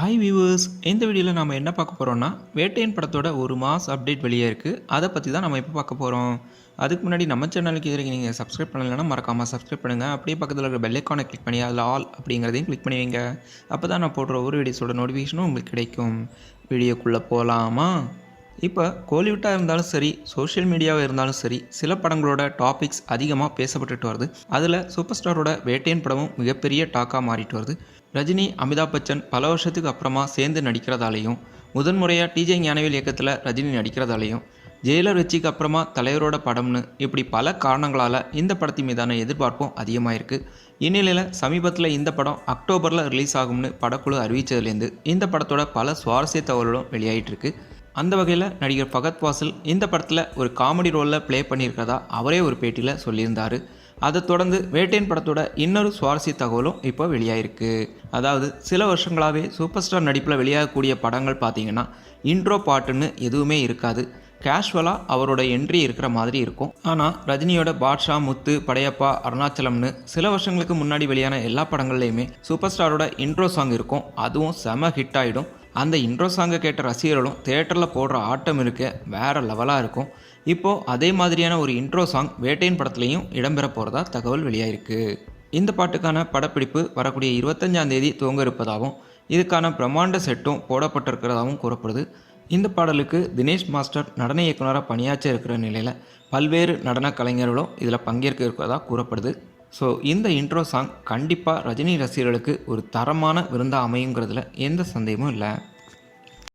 Hi viewers இந்த வீடியோவில் நம்ம என்ன பார்க்க போகிறோம்னா வேட்டையன் படத்தோட ஒரு மாஸ் அப்டேட் வெளியே இருக்குது அதை பற்றி தான் நம்ம இப்போ பார்க்க போகிறோம் அதுக்கு முன்னாடி நம்ம சேனலுக்கு இதுவரைக்கும் நீங்கள் சப்ஸ்கிரைப் பண்ணலைன்னா மறக்காமல் சப்ஸ்கிரைப் பண்ணுங்கள் அப்படியே பக்கத்தில் இருக்கிற பெல்லைக்கானை கிளிக் பண்ணி அதில் ஆல் அப்படிங்கிறதையும் கிளிக் பண்ணி வைங்க அப்போ தான் நான் போடுற ஒரு வீடியோஸோட நோட்டிஃபிகேஷனும் உங்களுக்கு கிடைக்கும். வீடியோக்குள்ளே போகலாமா இப்போ கோலிவுட்டாக இருந்தாலும் சரி சோஷியல் மீடியாவாக இருந்தாலும் சரி சில படங்களோட டாபிக்ஸ் அதிகமாக பேசப்பட்டுட்டு வருது. அதில் சூப்பர் ஸ்டாரோட வேட்டையன் படமும் மிகப்பெரிய டாக்காக மாறிட்டு வருது. ரஜினி அமிதாப் பச்சன் பல வருஷத்துக்கு அப்புறமா சேர்ந்து நடிக்கிறதாலையும் முதன்முறையாக டிஜே ஞானவேல் இயக்கத்தில் ரஜினி நடிக்கிறதாலையும் ஜெயிலர் வெற்றிக்கு அப்புறமா தலைவரோட படம்னு இப்படி பல காரணங்களால் இந்த படத்தின் மீதான எதிர்பார்ப்பும் அதிகமாக இருக்குது இந்நிலையில் சமீபத்தில் இந்த படம் அக்டோபரில் ரிலீஸ் ஆகும்னு படக்குழு அறிவித்ததுலேருந்து இந்த படத்தோட பல சுவாரஸ்ய தகவல்களும் வெளியாகிட்டு இருக்குது அந்த வகையில் நடிகர் பகத் வாசல் இந்த படத்தில் ஒரு காமெடி ரோலில் ப்ளே பண்ணியிருக்கிறதா அவரே ஒரு பேட்டியில் சொல்லியிருந்தார். அதை தொடர்ந்து வேட்டையன் படத்தோட இன்னொரு சுவாரஸ்ய தகவலும் இப்போ வெளியாயிருக்கு. அதாவது சில வருஷங்களாகவே சூப்பர் ஸ்டார் நடிப்பில் வெளியாகக்கூடிய படங்கள் பார்த்தீங்கன்னா இன்ட்ரோ பாட்டுன்னு எதுவுமே இருக்காது. கேஷுவலாக அவரோட என்ட்ரி இருக்கிற மாதிரி இருக்கும். ஆனால் ரஜினியோட பாட்ஷா முத்து படையப்பா அருணாச்சலம்னு சில வருஷங்களுக்கு முன்னாடி வெளியான எல்லா படங்கள்லையுமே சூப்பர் ஸ்டாரோட இன்ட்ரோ சாங் இருக்கும். அதுவும் செம ஹிட் ஆகிடும் அந்த இன்ட்ரோ சாங்கை கேட்ட ரசிகர்களும் தேட்டரில் போடுற ஆட்டம் இருக்க வேறு லெவலாக இருக்கும். இப்போது அதே மாதிரியான ஒரு இன்ட்ரோ சாங் வேட்டையின் படத்துலையும் இடம்பெற போகிறதா தகவல் வெளியாயிருக்கு. இந்த பாட்டுக்கான படப்பிடிப்பு வரக்கூடிய இருபத்தஞ்சாம் தேதி துவங்க இருப்பதாகவும் இதுக்கான பிரம்மாண்ட செட்டும் போடப்பட்டிருக்கிறதாகவும் கூறப்படுது. இந்த பாடலுக்கு தினேஷ் மாஸ்டர் நடன இயக்குனராக பணியாற்ற இருக்கிற நிலையில் பல்வேறு நடன கலைஞர்களும் இதில் பங்கேற்க இருக்கிறதா கூறப்படுது. ஸோ இந்த இன்ட்ரோ சாங் கண்டிப்பாக ரஜினி ரசிகர்களுக்கு ஒரு தரமான விருந்தாக அமையுங்கிறதுல எந்த சந்தேகமும் இல்லை.